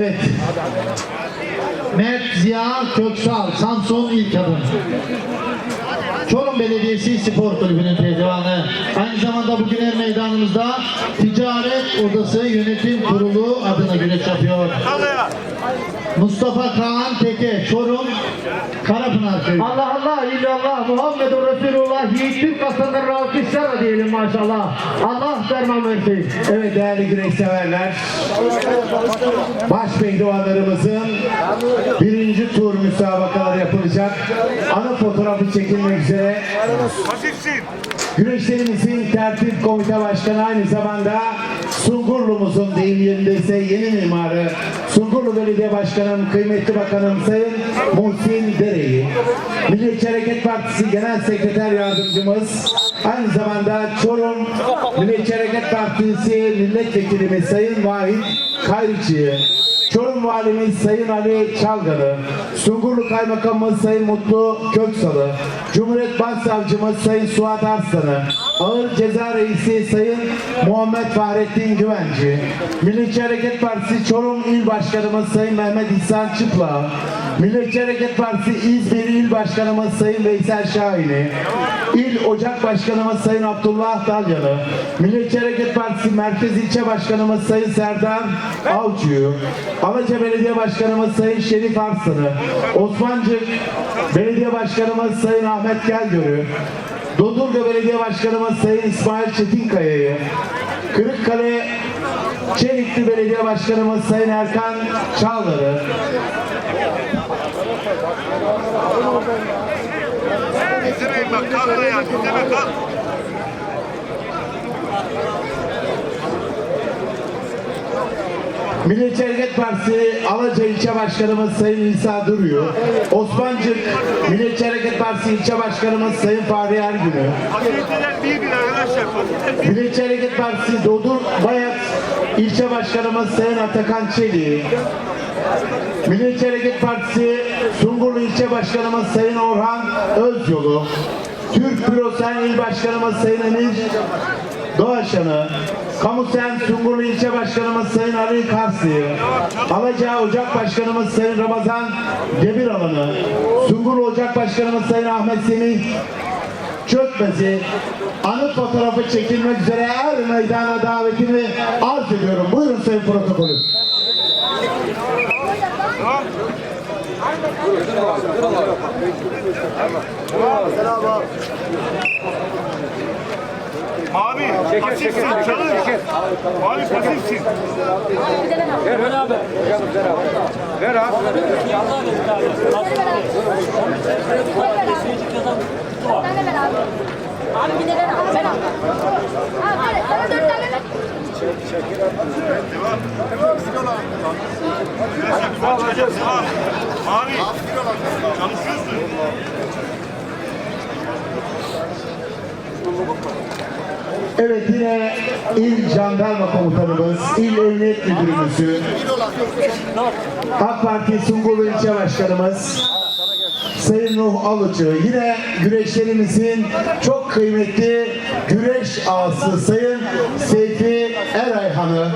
Evet. Mert Ziya Köksal, Samsun İlk Adım. Çorum Belediyesi Spor Kulübü'nün pehlivanı. Aynı zamanda bugün er meydanımızda Ticaret Odası Yönetim Kurulu adına güreş yapıyor. Mustafa Kaan Teke, Çorum. Allah Allah illallah Muhammedun Resulullah Yiğit Türk aslanları alkışlarla diyelim maşallah. Allah derman versin. Evet değerli güreş severler. Baş pehlivanlarımızın birinci tur müsabakaları yapılacak. Ana fotoğrafı çekilmek üzere Güreşlerimizin tertip komite başkanı aynı zamanda Sungurlu'muzun deyim yerindeyse yeni mimarı Sungurlu Belediye Başkanım, kıymetli bakanım Sayın Muhsin Dereyi, Milliyetçi Hareket Partisi Genel Sekreter Yardımcımız, aynı zamanda Çorum Milliyetçi Hareket Partisi Milletvekilimiz Sayın Vahit Kayrıcı, Çorum Valimiz Sayın Ali Çalgalı, Sungurlu Kaymakamımız Sayın Mutlu Köksalı, Cumhuriyet Başsavcımız Sayın Suat Arslan'ı, Ağır Ceza Reisi Sayın Muhammed Fahrettin Güvenci, Milliyetçi Hareket Partisi Çorum İl Başkanımız Sayın Mehmet İhsan Çıpla, Milliyetçi Hareket Partisi İzmir İl Başkanımız Sayın Veysel Şahin'i, İl Ocak Başkanımız Sayın Abdullah Dalyalı, Milliyetçi Hareket Partisi Merkez İlçe Başkanımız Sayın Serdar Avcı'yı, Alaca Belediye Başkanımız Sayın Şerif Arslan'ı, Osmancık Belediye Başkanımız Sayın Ahmet Gelgör'ü, Dodurga Belediye Başkanımız Sayın İsmail Çetinkaya'yı, Kırıkkale Çelikli Belediye Başkanımız Sayın Erkan Çağlar'ı, İzlemeyin. Milliyetçi Hareket Partisi Alaca İlçe Başkanımız Sayın İsa Duruyor, Osmancık Milliyetçi Hareket Partisi İlçe Başkanımız Sayın Fahri Ergün'ü, fakülteler. Milliyetçi Hareket Partisi Dodur Bayat İlçe Başkanımız Sayın Atakan Çelik, Milliyetçi Hareket Partisi Sungurlu İlçe Başkanımız Sayın Orhan Özyolu, Türk Bürosen İl Başkanımız Sayın Emir Doğaşan'ı, Kamusen Sungurlu İlçe Başkanımız Sayın Ali Karslı'yı, Alaca Ocak Başkanımız Sayın Ramazan Demiralan'ı, Sungurlu Ocak Başkanımız Sayın Ahmet Semih çökmesi, anıt fotoğrafı çekilmek üzere er meydana davetini arz ediyorum. Buyurun sayın protokolü. Mavi pasifsin çalış. Mavi pasifsin. tane ver abi. Abi bir de ver abi. Ben al. Abi Mavi. Çalışıyorsun. Evet yine İl Jandarma Komutanımız, İl Emniyet Müdürümüzü, AK Parti Sungurlu İlçe Başkanımız, Sayın Nuh Alıcı, yine güreşlerimizin çok kıymetli güreş ağası Sayın Seyfi Erayhan'ı,